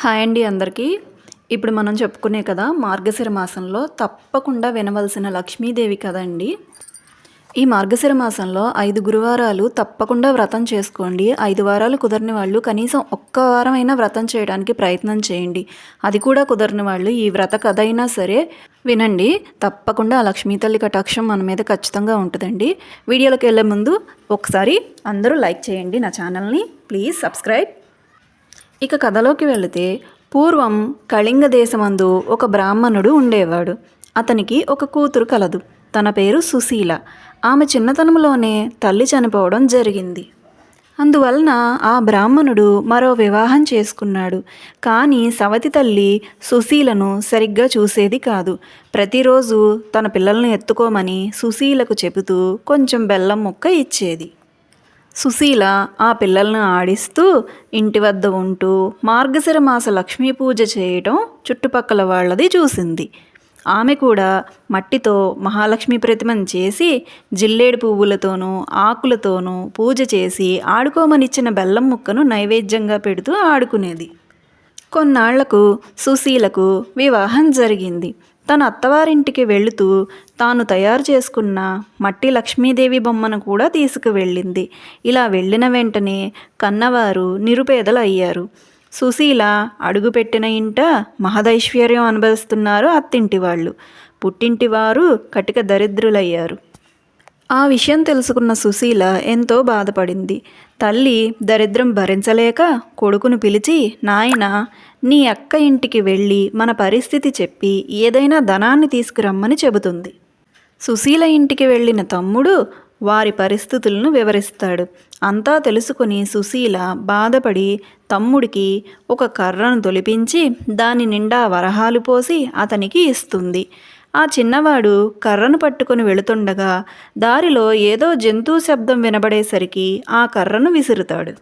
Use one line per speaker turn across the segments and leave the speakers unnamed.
Hi అండి అందరికీ. ఇప్పుడు మనం చెప్పుకునే కదా మార్గశిర మాసంలో తప్పకుండా వినవలసిన లక్ష్మీదేవి కథ అండి. ఈ మార్గశిర మాసంలో ఐదు గురువారాలు తప్పకుండా వ్రతం చేసుకోండి. ఐదు వారాలు కుదరని వాళ్ళు కనీసం ఒక్క వారమైనా వ్రతం చేయడానికి ప్రయత్నం చేయండి. అది కూడా కుదరని వాళ్ళు ఈ వ్రత కథ అయినా సరే వినండి. తప్పకుండా ఆ లక్ష్మీ తల్లి కటాక్షం మన మీద ఖచ్చితంగా ఉంటుందండి. వీడియోలోకి వెళ్ళే ముందు ఒకసారి అందరూ లైక్ చేయండి నా ఛానల్ని. Please subscribe. ఇక కథలోకి వెళితే పూర్వం కళింగ దేశమందు ఒక బ్రాహ్మణుడు ఉండేవాడు. అతనికి ఒక కూతురు కలదు. తన పేరు సుశీల. ఆమె చిన్నతనంలోనే తల్లి చనిపోవడం జరిగింది. అందువలన ఆ బ్రాహ్మణుడు మరో వివాహం చేసుకున్నాడు. కానీ సవతి తల్లి సుశీలను సరిగ్గా చూసేది కాదు. ప్రతిరోజు తన పిల్లల్ని ఎత్తుకోమని సుశీలకు చెబుతూ కొంచెం బెల్లం ముక్క ఇచ్చేది. సుశీల ఆ పిల్లలను ఆడిస్తూ ఇంటి వద్ద ఉంటూ మార్గశిర మాస లక్ష్మీ పూజ చేయటం చుట్టుపక్కల వాళ్ళది చూసింది. ఆమె కూడా మట్టితో మహాలక్ష్మి ప్రతిమను చేసి జిల్లేడు పువ్వులతోనూ ఆకులతోనూ పూజ చేసి ఆడుకోమనిచ్చిన బెల్లం ముక్కను నైవేద్యంగా పెడుతూ ఆడుకునేది. కొన్నాళ్ళకు సుశీలకు వివాహం జరిగింది. తన అత్తవారింటికి వెళుతూ తాను తయారు చేసుకున్న మట్టి లక్ష్మీదేవి బొమ్మను కూడా తీసుకువెళ్ళింది. ఇలా వెళ్ళిన వెంటనే కన్నవారు నిరుపేదలు అయ్యారు సుశీల అడుగుపెట్టిన ఇంట మహదైశ్వర్యం అనుభవిస్తున్నారు అత్తింటి వాళ్ళు పుట్టింటి వారు కటిక దరిద్రులయ్యారు. ఆ విషయం తెలుసుకున్న సుశీల ఎంతో బాధపడింది. తల్లి దరిద్రం భరించలేక కొడుకును పిలిచి నాయన నీ అక్క ఇంటికి వెళ్ళి మన పరిస్థితి చెప్పి ఏదైనా ధనాన్ని తీసుకురమ్మని చెబుతుంది. సుశీల ఇంటికి వెళ్ళిన తమ్ముడు వారి పరిస్థితులను వివరిస్తాడు. అంతా తెలుసుకుని సుశీల బాధపడి తమ్ముడికి ఒక కర్రను తొలిపించి దాని నిండా వరహాలు పోసి అతనికి ఇస్తుంది. ఆ చిన్నవాడు కర్రను పట్టుకుని వెళుతుండగా దారిలో ఏదో జంతువు శబ్దం వినబడేసరికి ఆ కర్రను విసురుతాడు.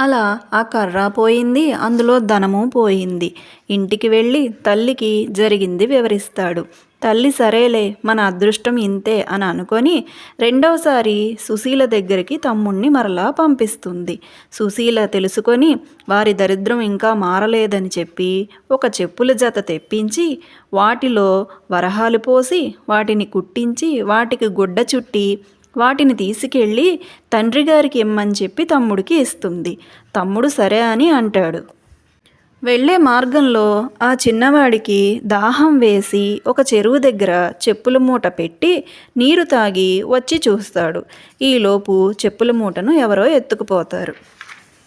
అలా ఆ కర్ర పోయింది అందులో ధనము పోయింది. ఇంటికి వెళ్ళి తల్లికి జరిగింది వివరిస్తాడు. తల్లి సరేలే మన అదృష్టం ఇంతే అని అనుకొని రెండవసారి సుశీల దగ్గరికి తమ్ముణ్ణి మరలా పంపిస్తుంది. సుశీల తెలుసుకొని వారి దరిద్రం ఇంకా మారలేదని చెప్పి ఒక చెప్పుల జత తెప్పించి వాటిలో వరహాలు పోసి వాటిని కుట్టించి వాటికి గుడ్డ చుట్టి వాటిని తీసుకెళ్ళి తండ్రి గారికి ఇమ్మని చెప్పి తమ్ముడికి ఇస్తుంది. తమ్ముడు సరే అని అంటాడు. వెళ్ళే మార్గంలో ఆ చిన్నవాడికి దాహం వేసి ఒక చెరువు దగ్గర చెప్పుల మూట పెట్టి నీరు తాగి వచ్చి చూస్తాడు. ఈలోపు చెప్పుల మూటను ఎవరో ఎత్తుకుపోతారు.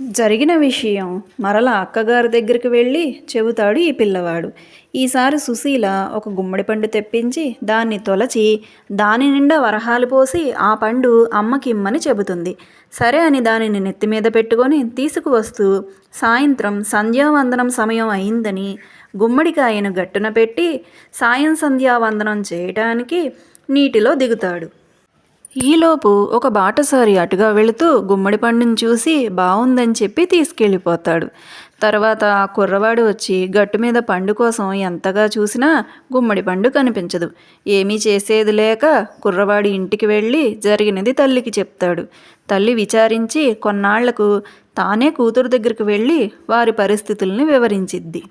జరిగిన విషయం మరల అక్కగారి దగ్గరికి వెళ్ళి చెబుతాడు ఈ పిల్లవాడు. ఈసారి సుశీల ఒక గుమ్మడి పండు తెప్పించి దాన్ని తొలచి దాని నిండా వరహాలు పోసి ఆ పండు అమ్మకిమ్మని చెబుతుంది. సరే అని దానిని నెత్తి మీద పెట్టుకొని తీసుకువస్తూ సాయంత్రం సంధ్యావందనం సమయం అయిందని గుమ్మడికాయను గట్టున పెట్టి సాయం సంధ్యావందనం చేయటానికి నీటిలో దిగుతాడు. ఈలోపు ఒక బాటసారి అటుగా వెళుతూ గుమ్మడి పండుని చూసి బాగుందని చెప్పి తీసుకెళ్ళిపోతాడు. తర్వాత ఆ కుర్రవాడు వచ్చి గట్టు మీద పండు కోసం ఎంతగా చూసినా గుమ్మడి పండు కనిపించదు. ఏమీ చేసేది లేక కుర్రవాడి ఇంటికి వెళ్ళి జరిగినది తల్లికి చెప్తాడు. తల్లి విచారించి కొన్నాళ్ళకు తానే కూతురు దగ్గరికి వెళ్ళి వారి పరిస్థితుల్ని వివరించిద్ది.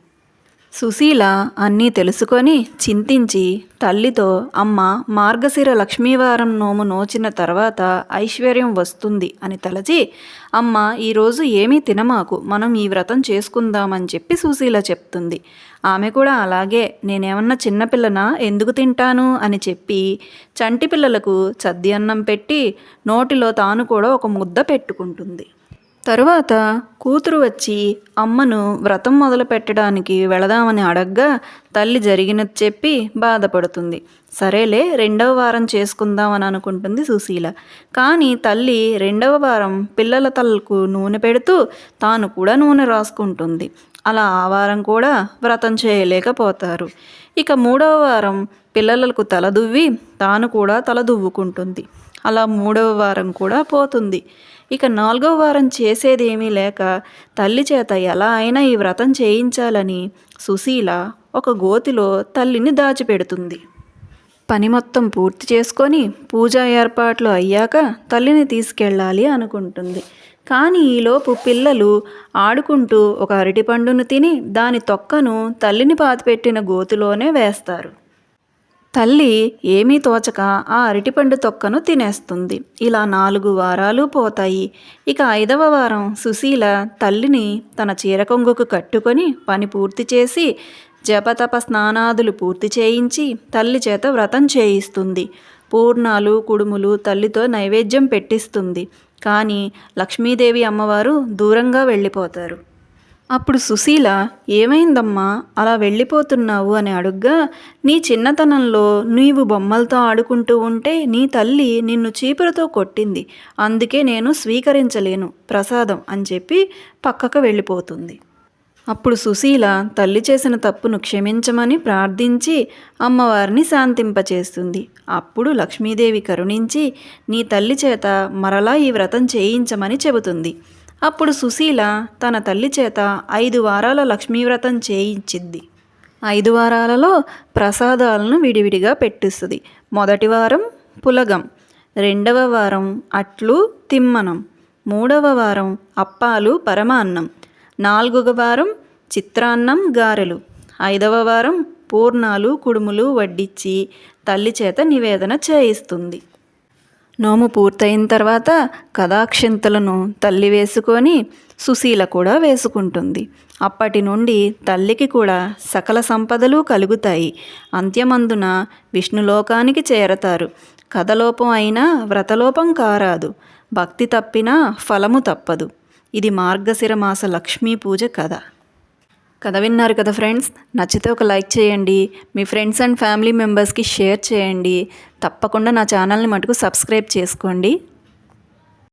సుశీల అన్నీ తెలుసుకొని చింతించి తల్లితో అమ్మ మార్గశిర లక్ష్మీవారం నోము నోచిన తర్వాత ఐశ్వర్యం వస్తుంది అని తలచి అమ్మ ఈరోజు ఏమీ తినమాకు మనం ఈ వ్రతం చేసుకుందామని చెప్పి సుశీల చెప్తుంది. ఆమె కూడా అలాగే నేనేమన్నా చిన్నపిల్లనా? ఎందుకు తింటాను? అని చెప్పి చంటి పిల్లలకు చద్ది అన్నం పెట్టి నోటిలో తాను కూడా ఒక ముద్ద పెట్టుకుంటుంది. తరువాత కూతురు వచ్చి అమ్మను వ్రతం మొదలు పెట్టడానికి వెళదామని అడగ్గా తల్లి జరిగినది చెప్పి బాధపడుతుంది. సరేలే రెండవ వారం చేసుకుందామని అనుకుంటుంది సుశీల. కానీ తల్లి రెండవ వారం పిల్లల తలకు నూనె పెడుతూ తాను కూడా నూనె రాసుకుంటుంది. అలా ఆ వారం కూడా వ్రతం చేయలేకపోతారు. ఇక మూడవ వారం పిల్లలకు తల దువ్వి తాను కూడా తల దువ్వుకుంటుంది. అలా మూడవ వారం కూడా పోతుంది. ఇక నాలుగో వారం చేసేదేమీ లేక తల్లి చేత ఎలా అయినా ఈ వ్రతం చేయించాలని సుశీల ఒక గోతిలో తల్లిని దాచిపెడుతుంది. పని మొత్తం పూర్తి చేసుకొని పూజా ఏర్పాట్లు అయ్యాక తల్లిని తీసుకెళ్ళాలి అనుకుంటుంది. కానీ ఈలోపు పిల్లలు ఆడుకుంటూ ఒక అరటిపండును తిని దాని తొక్కను తల్లిని పాతిపెట్టిన గోతిలోనే వేస్తారు. తల్లి ఏమీ తోచక ఆ అరటిపండు తొక్కను తినేస్తుంది. ఇలా నాలుగు వారాలు పోతాయి. ఇక ఐదవ వారం సుశీల తల్లిని తన చీర కొంగుకు కట్టుకొని పని పూర్తి చేసి జపతప స్నానాదులు పూర్తి చేయించి తల్లి చేత వ్రతం చేయిస్తుంది. పూర్ణాలు కుడుములు తల్లితో నైవేద్యం పెట్టిస్తుంది. కానీ లక్ష్మీదేవి అమ్మవారు దూరంగా వెళ్ళిపోతారు. అప్పుడు సుశీల ఏమైందమ్మా? అలా వెళ్ళిపోతున్నావు? అని అడుగ్గా నీ చిన్నతనంలో నీవు బొమ్మలతో ఆడుకుంటూ ఉంటే నీ తల్లి నిన్ను చీపురతో కొట్టింది. అందుకే నేను స్వీకరించలేను. ప్రసాదం అని చెప్పి పక్కకు వెళ్ళిపోతుంది. అప్పుడు సుశీల తల్లి చేసిన తప్పును క్షమించమని ప్రార్థించి అమ్మవారిని శాంతింపచేస్తుంది. అప్పుడు లక్ష్మీదేవి కరుణించి నీ తల్లి చేత మరలా ఈ వ్రతం చేయించమని చెబుతుంది. అప్పుడు సుశీల తన తల్లి చేత ఐదు వారాల లక్ష్మీవ్రతం చేయించింది ఐదు వారాలలో ప్రసాదాలను విడివిడిగా పెట్టిస్తుంది. మొదటి వారం పులగం రెండవ వారం అట్లు తిమ్మనం మూడవ వారం అప్పాలు పరమాన్నం నాలుగవ వారం చిత్రాన్నం గారెలు ఐదవ వారం పూర్ణాలు కుడుములు వడ్డించి తల్లి చేత నివేదన చేయిస్తుంది. నోము పూర్తయిన తర్వాత కథాక్షింతలను తల్లి వేసుకొని సుశీల కూడా వేసుకుంటుంది. అప్పటి నుండి తల్లికి కూడా సకల సంపదలు కలుగుతాయి. అంత్యమందున విష్ణులోకానికి చేరతారు. కథలోపం అయినా వ్రతలోపం కారాదు. భక్తి తప్పినా ఫలము తప్పదు. ఇది మార్గశిర మాస లక్ష్మీ పూజ కథ. కథ విన్నారు కదా ఫ్రెండ్స్? నచ్చితే ఒక లైక్ చేయండి. మీ ఫ్రెండ్స్ అండ్ ఫ్యామిలీ మెంబర్స్కి షేర్ చేయండి. తప్పకుండా నా ఛానల్ని మటుకు సబ్స్క్రైబ్ చేసుకోండి.